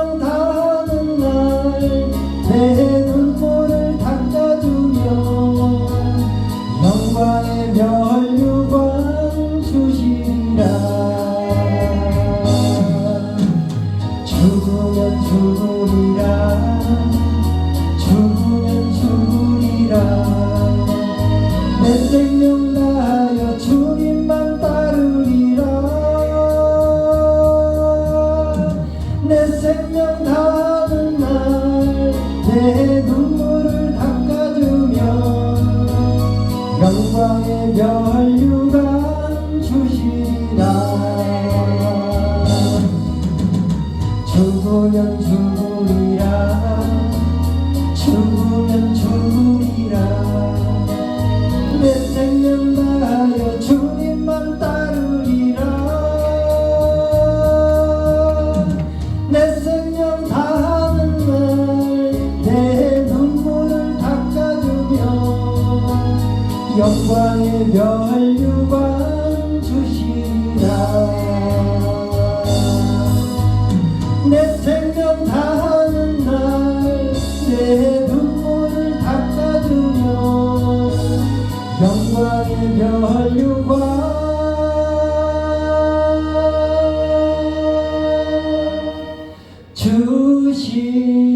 사랑 다하는 날 죽으면 죽으리라. 죽으면 죽으리라. 내 생명 다하여 주님만 따르리라. 내 생명 다하는 날 내 눈물을 닦아주며 영광의 별류가 멸류관 주신